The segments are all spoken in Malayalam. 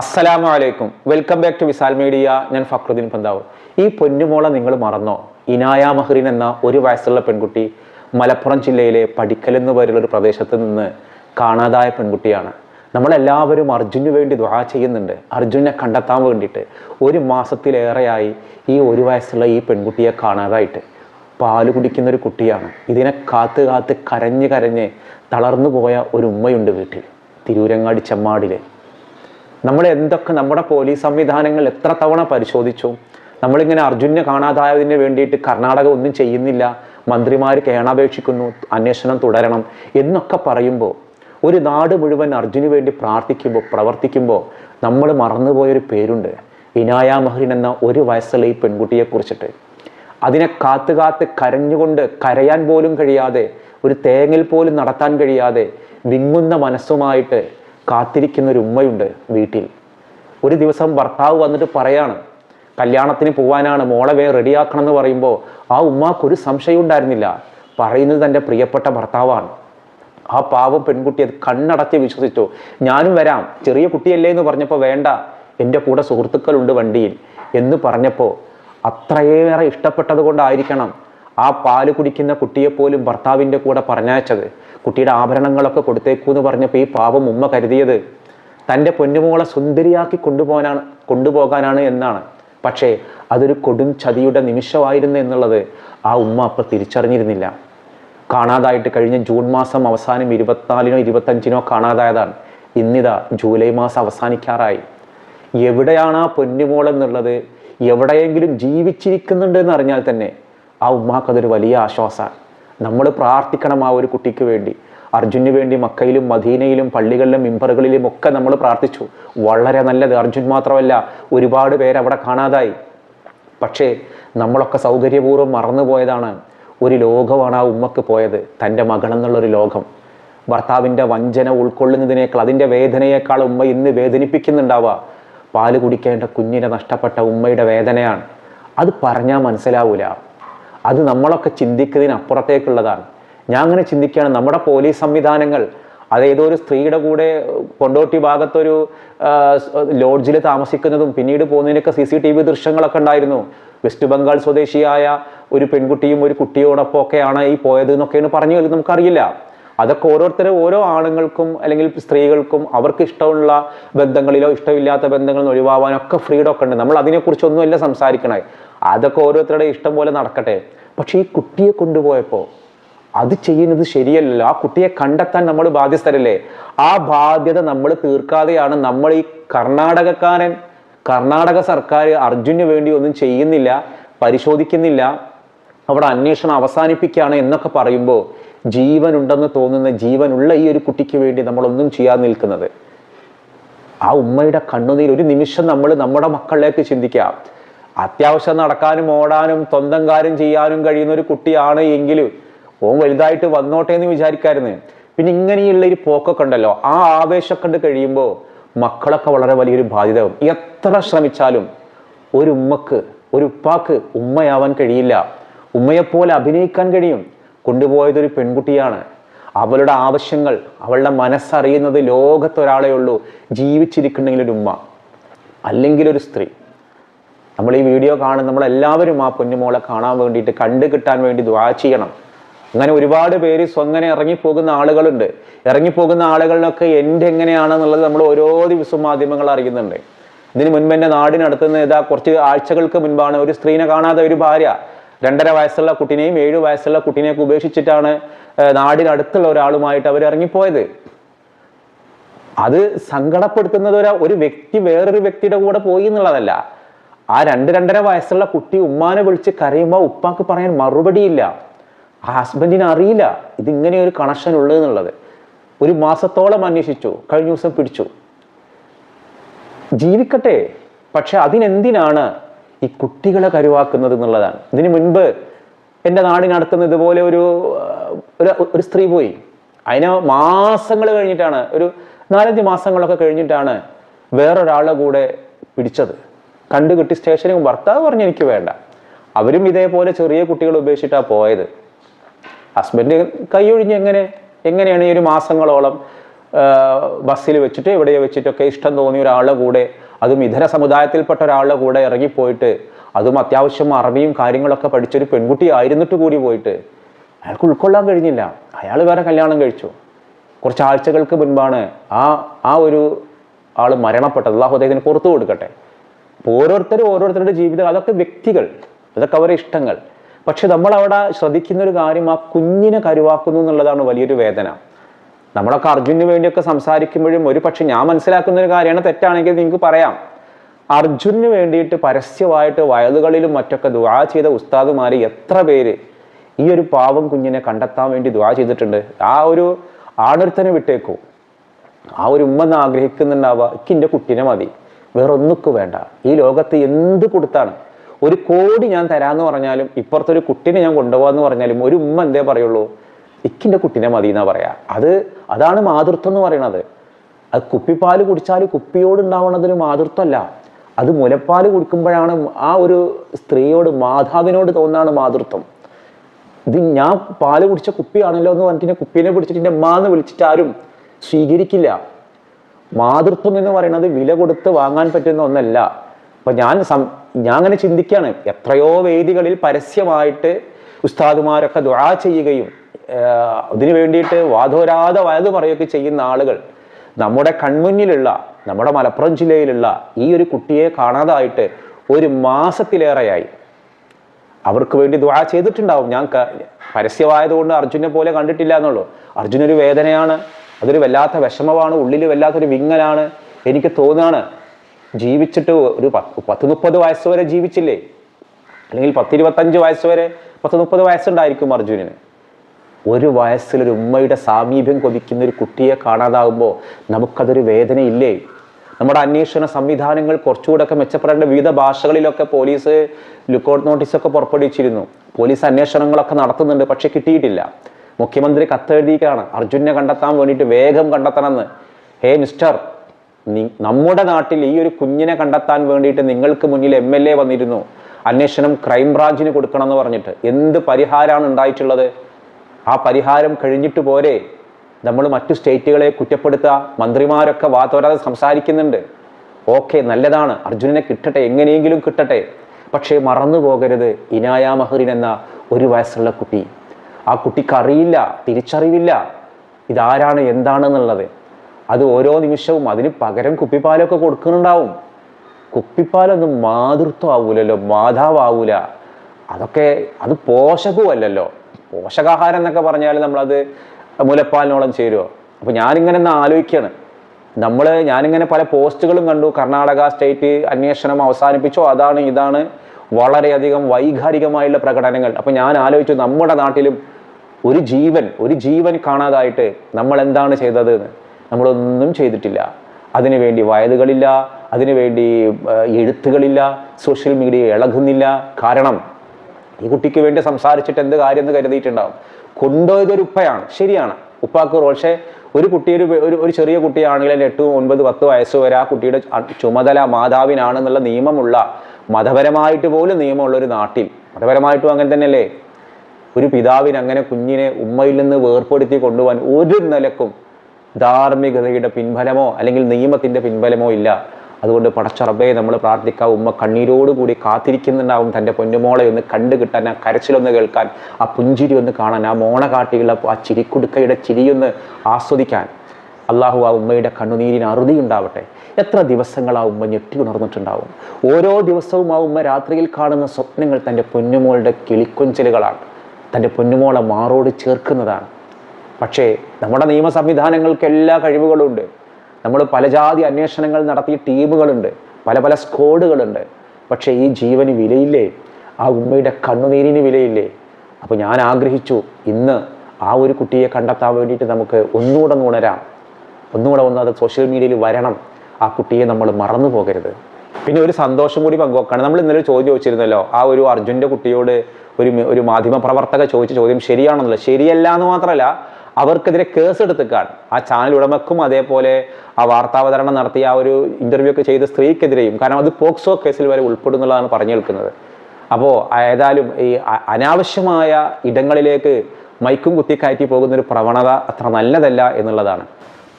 അസ്സലാമു അലൈക്കും welcome back to Visal media. ഞാൻ ഫക്രുദ്ദീൻ പന്താവ് ഈ പൊന്നുമോളെ നിങ്ങൾ മറന്നോ? ഇനായ മഹ്റിൻ എന്ന ഒരു വയസ്സുള്ള പെൺകുട്ടി മലപ്പുറം ജില്ലയിലെ പടിക്കൽ എന്ന് പേരുള്ള ഒരു പ്രദേശത്ത് നിന്ന് കാണാതായ പെൺകുട്ടിയാണ്. നമ്മളെല്ലാവരും അർജുന് വേണ്ടി ദ്വാ ചെയ്യുന്നുണ്ട്. അർജുനെ കണ്ടെത്താൻ വേണ്ടിയിട്ട് ഒരു മാസത്തിലേറെയായി ഈ ഒരു വയസ്സുള്ള ഈ പെൺകുട്ടിയെ കാണാതായിട്ട് പാൽ കുടിക്കുന്ന ഒരു കുട്ടിയാണ്. ഇതിനെ കാത്ത് കാത്ത് കരഞ്ഞ് കരഞ്ഞ് തളർന്നു പോയ ഒരു ഉമ്മയുണ്ട് വീട്ടിൽ. തിരൂരങ്ങാടി ചെമ്മാടിൽ നമ്മൾ എന്തൊക്കെ നമ്മുടെ പോലീസ് സംവിധാനങ്ങൾ എത്ര തവണ പരിശോധിച്ചു? നമ്മളിങ്ങനെ അർജുനെ കാണാതായതിന് വേണ്ടിയിട്ട് കർണാടക ഒന്നും ചെയ്യുന്നില്ല. മന്ത്രിമാർ കേണാപേക്ഷിക്കുന്നു അന്വേഷണം തുടരണം എന്നൊക്കെ പറയുമ്പോൾ ഒരു നാട് മുഴുവൻ അർജുന് വേണ്ടി പ്രാർത്ഥിക്കുമ്പോൾ പ്രവർത്തിക്കുമ്പോൾ നമ്മൾ മറന്നുപോയൊരു പേരുണ്ട്. ഇനായ മഹ്റിൻ എന്ന ഒരു വയസ്സുള്ള ഈ പെൺകുട്ടിയെ കുറിച്ചിട്ട്. അതിനെ കാത്ത് കാത്ത് കരഞ്ഞുകൊണ്ട് കരയാൻ പോലും കഴിയാതെ ഒരു തേങ്ങൽ പോലും നടത്താൻ കഴിയാതെ വിങ്ങുന്ന മനസ്സുമായിട്ട് കാത്തിരിക്കുന്ന ഒരു ഉമ്മയുണ്ട് വീട്ടിൽ. ഒരു ദിവസം ഭർത്താവ് വന്നിട്ട് പറയാണ് കല്യാണത്തിന് പോവാനാണ് മോളെ വേ റെഡിയാക്കണം എന്ന് പറയുമ്പോൾ ആ ഉമ്മാക്കൊരു സംശയം ഉണ്ടായിരുന്നില്ല. പറയുന്നത് തന്റെ പ്രിയപ്പെട്ട ഭർത്താവാണ്. ആ പാവം പെൺകുട്ടി അത് കണ്ണടച്ച് വിശ്വസിച്ചു. ഞാനും വരാം ചെറിയ കുട്ടിയല്ലേ എന്ന് പറഞ്ഞപ്പോൾ വേണ്ട എന്റെ കൂടെ സുഹൃത്തുക്കളുണ്ട് വണ്ടിയിൽ എന്ന് പറഞ്ഞപ്പോൾ അത്രയേറെ ഇഷ്ടപ്പെട്ടത് കൊണ്ടായിരിക്കണം ആ പാൽ കുടിക്കുന്ന കുട്ടിയെപ്പോലും ഭർത്താവിന്റെ കൂടെ പറഞ്ഞയച്ചത്. കുട്ടിയുടെ ആഭരണങ്ങളൊക്കെ കൊടുത്തേക്കൂ എന്ന് പറഞ്ഞപ്പോൾ ഈ പാവം ഉമ്മ കരുതിയത് തന്റെ പൊന്നുമോളെ സുന്ദരിയാക്കി കൊണ്ടുപോകാനാണ് കൊണ്ടുപോകാനാണ് എന്നാണ്. പക്ഷേ അതൊരു കൊടും ചതിയുടെ നിമിഷമായിരുന്നു എന്നുള്ളത് ആ ഉമ്മ അപ്പം തിരിച്ചറിഞ്ഞിരുന്നില്ല. കാണാതായിട്ട് കഴിഞ്ഞ ജൂൺ മാസം അവസാനം ഇരുപത്തിനാലിനോ ഇരുപത്തഞ്ചിനോ കാണാതായതാണ്. ഇന്നിതാ ജൂലൈ മാസം അവസാനിക്കാറായി. എവിടെയാണ് ആ പൊന്നുമോൾ എന്നുള്ളത്? എവിടെയെങ്കിലും ജീവിച്ചിരിക്കുന്നുണ്ട് എന്ന് അറിഞ്ഞാൽ തന്നെ ആ ഉമ്മാക്കതൊരു വലിയ ആശ്വാസമാണ് നമ്മൾ പ്രാർത്ഥിക്കണം ആ ഒരു കുട്ടിക്ക് വേണ്ടി. അർജുന് വേണ്ടി മക്കയിലും മദീനയിലും പള്ളികളിലും മിമ്പറുകളിലും ഒക്കെ നമ്മൾ പ്രാർത്ഥിച്ചു. വളരെ നല്ലത്. അർജുൻ മാത്രമല്ല ഒരുപാട് പേര് അവിടെ കാണാതായി. പക്ഷേ നമ്മളൊക്കെ സൗകര്യപൂർവം മറന്നുപോയതാണ് ഒരു ലോകമാണ് ആ ഉമ്മക്ക് പോയത്. തന്റെ മകളെന്നുള്ളൊരു ലോകം. ഭർത്താവിന്റെ വഞ്ചന ഉൾക്കൊള്ളുന്നതിനേക്കാൾ അതിന്റെ വേദനയേക്കാൾ ഉമ്മ ഇന്ന് വേദനിപ്പിക്കുന്നുണ്ടാവുക. പാൽ കുടിക്കേണ്ട കുഞ്ഞിനെ നഷ്ടപ്പെട്ട ഉമ്മയുടെ വേദനയാണ്. അത് പറഞ്ഞാൽ മനസ്സിലാവൂല. അത് നമ്മളൊക്കെ ചിന്തിക്കുന്നതിനപ്പുറത്തേക്കുള്ളതാണ്. ഞാൻ അങ്ങനെ ചിന്തിക്കുകയാണ്. നമ്മുടെ പോലീസ് സംവിധാനങ്ങൾ അത് ഏതോ ഒരു സ്ത്രീയുടെ കൂടെ കൊണ്ടോട്ടി ഭാഗത്തൊരു ലോഡ്ജിൽ താമസിക്കുന്നതും പിന്നീട് പോകുന്നതിനൊക്കെ സി സി ടി വി ദൃശ്യങ്ങളൊക്കെ ഉണ്ടായിരുന്നു. വെസ്റ്റ് ബംഗാൾ സ്വദേശിയായ ഒരു പെൺകുട്ടിയും ഒരു കുട്ടിയോടൊപ്പം ഒക്കെയാണ് ഈ പോയത് എന്നൊക്കെയാണ് പറഞ്ഞു നമുക്കറിയില്ല. അതൊക്കെ ഓരോരുത്തരും ഓരോ ആണുങ്ങൾക്കും അല്ലെങ്കിൽ സ്ത്രീകൾക്കും അവർക്ക് ഇഷ്ടമുള്ള ബന്ധങ്ങളിലോ ഇഷ്ടമില്ലാത്ത ബന്ധങ്ങളിൽ നിന്ന് ഒഴിവാവാനൊക്കെ ഫ്രീഡം ഒക്കെ ഉണ്ട്. നമ്മൾ അതിനെക്കുറിച്ചൊന്നുമല്ല സംസാരിക്കണേ അതൊക്കെ ഓരോരുത്തരുടെ ഇഷ്ടം പോലെ നടക്കട്ടെ. പക്ഷേ ഈ കുട്ടിയെ കൊണ്ടുപോയപ്പോൾ അത് ചെയ്യുന്നത് ശരിയല്ലല്ലോ. ആ കുട്ടിയെ കണ്ടെത്താൻ നമ്മൾ ബാധ്യസ്ഥരല്ലേ? ആ ബാധ്യത നമ്മൾ തീർക്കാതെയാണ് നമ്മൾ ഈ കർണാടകക്കാരൻ കർണാടക സർക്കാർ അർജുന് വേണ്ടി ഒന്നും ചെയ്യുന്നില്ല പരിശോധിക്കുന്നില്ല അവിടെ അന്വേഷണം അവസാനിപ്പിക്കുകയാണ് എന്നൊക്കെ പറയുമ്പോൾ ജീവനുണ്ടെന്ന് തോന്നുന്ന ജീവനുള്ള ഈ ഒരു കുട്ടിക്ക് വേണ്ടി നമ്മളൊന്നും ചെയ്യാൻ നിൽക്കുന്നത്. ആ ഉമ്മയുടെ കണ്ണുനീർ ഒരു നിമിഷം നമ്മൾ നമ്മുടെ മക്കളിലേക്ക് ചിന്തിക്കാം അത്യാവശ്യം നടക്കാനും ഓടാനും സ്വന്തം കാര്യം ചെയ്യാനും കഴിയുന്ന ഒരു കുട്ടിയാണ് എങ്കിലും ഓൻ വലുതായിട്ട് വന്നോട്ടെ എന്ന് വിചാരിക്കായിരുന്നു. പിന്നെ ഇങ്ങനെയുള്ള ഒരു പോക്കൊക്കെ ഉണ്ടല്ലോ. ആ ആവേശമൊക്കെ കണ്ട് കഴിയുമ്പോൾ മക്കളൊക്കെ വളരെ വലിയൊരു ബാധ്യതയാവും. എത്ര ശ്രമിച്ചാലും ഒരു ഉമ്മക്ക് ഒരു ഉപ്പാക്ക് ഉമ്മയാവാൻ കഴിയില്ല. ഉമ്മയെപ്പോലെ അഭിനയിക്കാൻ കഴിയും. കൊണ്ടുപോയത് ഒരു പെൺകുട്ടിയാണ്. അവളുടെ ആവശ്യങ്ങൾ അവളുടെ മനസ്സറിയുന്നത് ലോകത്തൊരാളേ ഉള്ളൂ ജീവിച്ചിരിക്കുന്നെങ്കിൽ ഒരു ഉമ്മ അല്ലെങ്കിൽ ഒരു സ്ത്രീ. നമ്മൾ ഈ വീഡിയോ കാണും നമ്മളെല്ലാവരും ആ പൊന്നുമോളെ കാണാൻ വേണ്ടിയിട്ട് കണ്ടു കിട്ടാൻ വേണ്ടി ദ്വാ ചെയ്യണം. അങ്ങനെ ഒരുപാട് പേര് സ്വങ്ങനെ ഇറങ്ങിപ്പോകുന്ന ആളുകളുണ്ട്. ഇറങ്ങിപ്പോകുന്ന ആളുകളിലൊക്കെ എന്റെ എങ്ങനെയാണെന്നുള്ളത് നമ്മൾ ഓരോ ദിവസവും മാധ്യമങ്ങൾ അറിയുന്നുണ്ട്. ഇതിന് മുൻപ് എന്റെ നാടിനടുത്തുനിന്ന് ഇതാ കുറച്ച് ആഴ്ചകൾക്ക് മുൻപാണ് ഒരു സ്ത്രീനെ കാണാതെ ഒരു ഭാര്യ. രണ്ടര വയസ്സുള്ള കുട്ടിനെയും ഏഴ് വയസ്സുള്ള കുട്ടിനെയൊക്കെ ഉപേക്ഷിച്ചിട്ടാണ് നാടിനടുത്തുള്ള ഒരാളുമായിട്ട് അവർ ഇറങ്ങിപ്പോയത്. അത് സങ്കടപ്പെടുത്തുന്നത് ഒരു വ്യക്തി വേറൊരു വ്യക്തിയുടെ കൂടെ പോയി എന്നുള്ളതല്ല. ആ രണ്ട് രണ്ടര വയസ്സുള്ള കുട്ടി ഉമ്മാനെ വിളിച്ച് കരയുമ്പോൾ ഉപ്പാക്ക് പറയാൻ മറുപടിയില്ല. ആ ഹസ്ബൻഡിന് അറിയില്ല. ഇതിങ്ങനെ ഒരു കണക്ഷൻ ഉള്ളത് എന്നുള്ളത്. ഒരു മാസത്തോളം അന്വേഷിച്ചു. കഴിഞ്ഞ ദിവസം പിടിച്ചു. ജീവിക്കട്ടെ. പക്ഷെ അതിനെന്തിനാണ് ഈ കുട്ടികളെ കരുവാക്കുന്നത് എന്നുള്ളതാണ്. ഇതിന് മുൻപ് എന്റെ നാടിനടുത്തുനിന്ന് ഇതുപോലെ ഒരു ഒരു സ്ത്രീ പോയി. അതിന് മാസങ്ങൾ കഴിഞ്ഞിട്ടാണ് ഒരു നാലഞ്ച് മാസങ്ങളൊക്കെ കഴിഞ്ഞിട്ടാണ് വേറൊരാളെ കൂടെ പിടിച്ചത്. കണ്ടു കിട്ടി സ്റ്റേഷനിൽ ഭർത്താവ് പറഞ്ഞു എനിക്ക് വേണ്ട. അവരും ഇതേപോലെ ചെറിയ കുട്ടികൾ ഉപേക്ഷിച്ചിട്ടാണ് പോയത്. ഹസ്ബൻഡ് കൈയൊഴിഞ്ഞ് എങ്ങനെ എങ്ങനെയാണ് ഈ ഒരു മാസങ്ങളോളം ബസ്സിൽ വെച്ചിട്ട് എവിടെ വെച്ചിട്ടൊക്കെ ഇഷ്ടം തോന്നിയ ഒരാളുടെ കൂടെ അതും ഇതര സമുദായത്തിൽപ്പെട്ട ഒരാളുടെ കൂടെ ഇറങ്ങിപ്പോയിട്ട് അതും അത്യാവശ്യം അറബിയും കാര്യങ്ങളൊക്കെ പഠിച്ചൊരു പെൺകുട്ടി ആയിരുന്നിട്ട് കൂടി പോയിട്ട് അയാൾക്ക് ഉൾക്കൊള്ളാൻ കഴിഞ്ഞില്ല. അയാൾ വേറെ കല്യാണം കഴിച്ചു. കുറച്ച് ആഴ്ചകൾക്ക് മുൻപാണ് ആ ആ ഒരു ആൾ മരണപ്പെട്ടത്. അള്ളാഹു അദ്ദേഹത്തിന് പുറത്തു കൊടുക്കട്ടെ. ഓരോരുത്തരും ഓരോരുത്തരുടെ ജീവിതം അതൊക്കെ വ്യക്തികൾ അതൊക്കെ അവരുടെ ഇഷ്ടങ്ങൾ. പക്ഷെ നമ്മൾ അവിടെ ശ്രദ്ധിക്കുന്ന ഒരു കാര്യം ആ കുഞ്ഞിനെ കരുവാക്കുന്നു എന്നുള്ളതാണ് വലിയൊരു വേദന. നമ്മളൊക്കെ അർജുനു വേണ്ടിയൊക്കെ സംസാരിക്കുമ്പോഴും ഒരു പക്ഷെ ഞാൻ മനസ്സിലാക്കുന്ന ഒരു കാര്യമാണ് തെറ്റാണെങ്കിൽ നിങ്ങൾക്ക് പറയാം. അർജുനു വേണ്ടിയിട്ട് പരസ്യമായിട്ട് വയലുകളിലും മറ്റൊക്കെ ദുവാ ചെയ്ത ഉസ്താദുമാരെ എത്ര പേര് ഈ ഒരു പാവം കുഞ്ഞിനെ കണ്ടെത്താൻ വേണ്ടി ദുവാ ചെയ്തിട്ടുണ്ട്. ആ ഒരു ആണൊരുത്തനെ വിട്ടേക്കോ. ആ ഒരു ഉമ്മ എന്ന് ആഗ്രഹിക്കുന്നുണ്ടാവുക എന്റെ കുട്ടീനെ മതി. വേറെ ഒന്നുക്ക് വേണ്ട. ഈ ലോകത്ത് എന്ത് കൊടുത്താണ്? ഒരു കോടി ഞാൻ തരാമെന്ന് പറഞ്ഞാലും ഇപ്പുറത്തൊരു കുട്ടീനെ ഞാൻ കൊണ്ടുപോകാമെന്ന് പറഞ്ഞാലും ഒരു ഉമ്മ എന്തേ പറയുള്ളൂ? ഇക്കിന്റെ കുട്ടിനെ മതി എന്നാ പറയാ. അത് അതാണ് മാതൃത്വം എന്ന് പറയണത്. അത് കുപ്പിപ്പാൽ കുടിച്ചാൽ കുപ്പിയോട് ഉണ്ടാവണതൊരു മാതൃത്വമല്ല. അത് മുലപ്പാൽ കുടിക്കുമ്പോഴാണ് ആ ഒരു സ്ത്രീയോട് മാതാവിനോട് തോന്നാണ് മാതൃത്വം. ഇത് ഞാൻ പാൽ കുടിച്ച കുപ്പിയാണല്ലോ എന്ന് പറഞ്ഞിട്ട് കുപ്പീനെ പിടിച്ചിട്ട് എന്റെ എന്ന് വിളിച്ചിട്ട് ആരും സ്വീകരിക്കില്ല. മാതൃത്വം എന്ന് പറയുന്നത് വില കൊടുത്ത് വാങ്ങാൻ പറ്റുന്ന ഒന്നല്ല. അപ്പൊ ഞാൻ സം ഞാൻ അങ്ങനെ ചിന്തിക്കുകയാണ് എത്രയോ വേദികളിൽ പരസ്യമായിട്ട് ഉസ്താദുമാരൊക്കെ ദുആ ചെയ്യുകയും അതിനു വേണ്ടിയിട്ട് വാദോരാതെ വയത് പറയുകയൊക്കെ ചെയ്യുന്ന ആളുകൾ നമ്മുടെ കൺമുന്നിലുള്ള നമ്മുടെ മലപ്പുറം ജില്ലയിലുള്ള ഈ ഒരു കുട്ടിയെ കാണാതായിട്ട് ഒരു മാസത്തിലേറെയായി. അവർക്ക് വേണ്ടി ദുആ ചെയ്തിട്ടുണ്ടാവും. ഞാൻ പരസ്യമായതുകൊണ്ട് അർജുനെ പോലെ കണ്ടിട്ടില്ല എന്നുള്ളൂ. അർജുന ഒരു വേദനയാണ്. അതൊരു വല്ലാത്ത വിഷമമാണ്. ഉള്ളിൽ വല്ലാത്തൊരു വിങ്ങലാണ്. എനിക്ക് തോന്നുകയാണ് ജീവിച്ചിട്ട് ഒരു പത്ത് മുപ്പത് വയസ്സ് വരെ ജീവിച്ചില്ലേ? അല്ലെങ്കിൽ പത്തിരുപത്തഞ്ച് വയസ്സ് വരെ പത്ത് മുപ്പത് വയസ്സുണ്ടായിരിക്കും അർജുനന്. ഒരു വയസ്സിലൊരു ഉമ്മയുടെ സാമീപ്യം കൊതിക്കുന്ന ഒരു കുട്ടിയെ കാണാതാകുമ്പോൾ നമുക്കതൊരു വേദനയില്ലേ? നമ്മുടെ അന്വേഷണ സംവിധാനങ്ങൾ കുറച്ചുകൂടെയൊക്കെ മെച്ചപ്പെടേണ്ട വിവിധ ഭാഷകളിലൊക്കെ പോലീസ് ലുക്കൗട്ട് നോട്ടീസൊക്കെ പുറപ്പെടുവിച്ചിരുന്നു. പോലീസ് അന്വേഷണങ്ങളൊക്കെ നടത്തുന്നുണ്ട് പക്ഷെ കിട്ടിയിട്ടില്ല. മുഖ്യമന്ത്രി കത്തെഴുതിയിട്ടാണ് അർജുനെ കണ്ടെത്താൻ വേണ്ടിയിട്ട് വേഗം കണ്ടെത്തണമെന്ന്. ഹേ മിസ്റ്റർ നമ്മുടെ നാട്ടിൽ ഈ ഒരു കുഞ്ഞിനെ കണ്ടെത്താൻ വേണ്ടിയിട്ട് നിങ്ങൾക്ക് മുന്നിൽ എം എൽ എ വന്നിരുന്നു. അന്വേഷണം ക്രൈംബ്രാഞ്ചിന് കൊടുക്കണം എന്ന് പറഞ്ഞിട്ട് എന്ത് പരിഹാരമാണ് ഉണ്ടായിട്ടുള്ളത്? ആ പരിഹാരം കഴിഞ്ഞിട്ട് പോരെ. നമ്മൾ മറ്റു സ്റ്റേറ്റുകളെ കുറ്റപ്പെടുത്തുക മന്ത്രിമാരൊക്കെ വാതോരാതെ സംസാരിക്കുന്നുണ്ട്. ഓക്കെ നല്ലതാണ്. അർജുനനെ കിട്ടട്ടെ എങ്ങനെയെങ്കിലും കിട്ടട്ടെ. പക്ഷേ മറന്നു പോകരുത്. ഇനായ മഹറിൻ എന്ന ഒരു വയസ്സുള്ള കുട്ടി. ആ കുട്ടിക്ക് അറിയില്ല തിരിച്ചറിവില്ല. ഇതാരാണ് എന്താണെന്നുള്ളത്. അത് ഓരോ നിമിഷവും അതിന് പകരം കുപ്പിപ്പാലൊക്കെ കൊടുക്കുന്നുണ്ടാവും. കുപ്പിപ്പാലൊന്നും മാതൃത്വം ആവൂലല്ലോ മാതാവാവൂല. അതൊക്കെ അത് പോഷകവുമല്ലല്ലോ പോഷകാഹാരം എന്നൊക്കെ പറഞ്ഞാൽ നമ്മളത് മുലപ്പാലിനോളം ചേരുമോ അപ്പോൾ ഞാനിങ്ങനെ ഒന്ന് ആലോചിക്കുകയാണ് നമ്മൾ ഞാനിങ്ങനെ പല പോസ്റ്റുകളും കണ്ടു. കർണാടക സ്റ്റേറ്റ് അന്വേഷണം അവസാനിപ്പിച്ചോ. അതാണ് ഇതാണ് വളരെയധികം വൈകാരികമായുള്ള പ്രകടനങ്ങൾ. അപ്പോൾ ഞാൻ ആലോചിച്ചു നമ്മുടെ നാട്ടിലും ഒരു ജീവൻ ഒരു ജീവൻ കാണാതായിട്ട് നമ്മൾ എന്താണ് ചെയ്തത് നമ്മളൊന്നും ചെയ്തിട്ടില്ല. അതിനുവേണ്ടി വയലുകളില്ല അതിനുവേണ്ടി എഴുത്തുകളില്ല സോഷ്യൽ മീഡിയ ഇളകുന്നില്ല. കാരണം ഈ കുട്ടിക്ക് വേണ്ടി സംസാരിച്ചിട്ട് എന്ത് കാര്യം എന്ന് കരുതിയിട്ടുണ്ടാവും. കൊണ്ടുപോയതൊരു ഉപ്പയാണ് ശരിയാണ്. ഉപ്പാക്ക് പക്ഷേ ഒരു കുട്ടി ഒരു ഒരു ചെറിയ കുട്ടിയാണെങ്കിൽ എട്ട് ഒൻപത് പത്ത് വയസ്സ് വരെ ആ കുട്ടിയുടെ ചുമതല മാതാവിനാണെന്നുള്ള നിയമമുള്ള മതപരമായിട്ട് പോലും നിയമമുള്ള ഒരു നാട്ടിൽ. മതപരമായിട്ടും അങ്ങനെ തന്നെയല്ലേ? ഒരു പിതാവിന് അങ്ങനെ കുഞ്ഞിനെ ഉമ്മയിൽ നിന്ന് വേർപ്പെടുത്തി കൊണ്ടുപോകാൻ ഒരു നിലക്കും ധാർമ്മികതയുടെ പിൻബലമോ അല്ലെങ്കിൽ നിയമത്തിന്റെ പിൻബലമോ ഇല്ല. അതുകൊണ്ട് പടച്ചറബേ നമ്മൾ പ്രാർത്ഥിക്കാം ഉമ്മ കണ്ണീരോടുകൂടി കാത്തിരിക്കുന്നുണ്ടാവും തന്റെ പൊന്നുമോളെ ഒന്ന് കണ്ടു കിട്ടാൻ ആ കരച്ചിലൊന്ന് കേൾക്കാൻ ആ പുഞ്ചിരി ഒന്ന് കാണാൻ ആ മോണ കാട്ടിയുള്ള ആ ചിരിക്കുടുക്കയുടെ ചിരിയൊന്ന് ആസ്വദിക്കാൻ. അള്ളാഹു ആ ഉമ്മയുടെ കണ്ണുനീരിന് അറുതി ഉണ്ടാവട്ടെ. എത്ര ദിവസങ്ങൾ ആ ഉമ്മ ഞെട്ടി ഉണർന്നിട്ടുണ്ടാവും. ഓരോ ദിവസവും ആ ഉമ്മ രാത്രിയിൽ കാണുന്ന സ്വപ്നങ്ങൾ തന്റെ പൊന്നുമോളുടെ കിളിക്കൊഞ്ചലുകളാണ്. തന്റെ പൊന്നുമോളെ മാറോട് ചേർക്കുന്നതാണ്. പക്ഷേ നമ്മുടെ നിയമ സംവിധാനങ്ങൾക്ക് എല്ലാ കഴിവുകളുണ്ട്. നമ്മൾ പല ജാതി അന്വേഷണങ്ങൾ നടത്തിയ ടീമുകളുണ്ട് പല പല സ്ക്വാഡുകളുണ്ട് പക്ഷേ ഈ ജീവന് വിലയില്ലേ? ആ ഉമ്മയുടെ കണ്ണുനീരിന് വിലയില്ലേ? അപ്പോൾ ഞാൻ ആഗ്രഹിച്ചു ഇന്ന് ആ ഒരു കുട്ടിയെ കണ്ടെത്താൻ വേണ്ടിയിട്ട് നമുക്ക് ഒന്നുകൂടെ ഒന്ന് ഉണരാം. ഒന്നുകൂടെ ഒന്ന് അത് സോഷ്യൽ മീഡിയയിൽ വരണം. ആ കുട്ടിയെ നമ്മൾ മറന്നു പോകരുത്. പിന്നെ ഒരു സന്തോഷം കൂടി പങ്കുവെക്കാണ്. നമ്മൾ ഇന്നലെ ചോദ്യം ചോദിച്ചിരുന്നല്ലോ. ആ ഒരു അർജുന്റെ കുട്ടിയോട് ഒരു ഒരു മാധ്യമ പ്രവർത്തക ചോദിച്ച ചോദ്യം ശരിയാണെന്നല്ല. ശരിയല്ല എന്ന് മാത്രമല്ല അവർക്കെതിരെ കേസ് എടുത്തേക്കാണ്. ആ ചാനൽ ഉടമക്കും അതേപോലെ ആ വാർത്താവതരണം നടത്തിയ ആ ഒരു ഇന്റർവ്യൂ ഒക്കെ ചെയ്ത സ്ത്രീക്കെതിരെയും കാരണം അത് പോക്സോ കേസിൽ വരെ ഉൾപ്പെടുന്നുള്ളതാണ് പറഞ്ഞു കേൾക്കുന്നത്. അപ്പോൾ ഏതായാലും ഈ അനാവശ്യമായ ഇടങ്ങളിലേക്ക് മൈക്കും കുത്തിക്കയറ്റി പോകുന്ന ഒരു പ്രവണത അത്ര നല്ലതല്ല എന്നുള്ളതാണ്.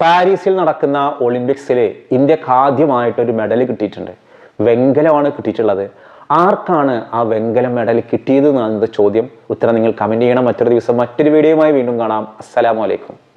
പാരീസിൽ നടക്കുന്ന ഒളിമ്പിക്സിൽ ഇന്ത്യയ്ക്ക് ആദ്യമായിട്ടൊരു മെഡൽ കിട്ടിയിട്ടുണ്ട്. വെങ്കലമാണ് കിട്ടിയിട്ടുള്ളത്. ആർക്കാണ് ആ വെങ്കല മെഡൽ കിട്ടിയത് എന്നാണ് ചോദ്യം. ഉത്തരം നിങ്ങൾ കമന്റ് ചെയ്യണം. മറ്റൊരു ദിവസം മറ്റൊരു വീഡിയോയുമായി വീണ്ടും കാണാം. അസ്സലാമു അലൈക്കും.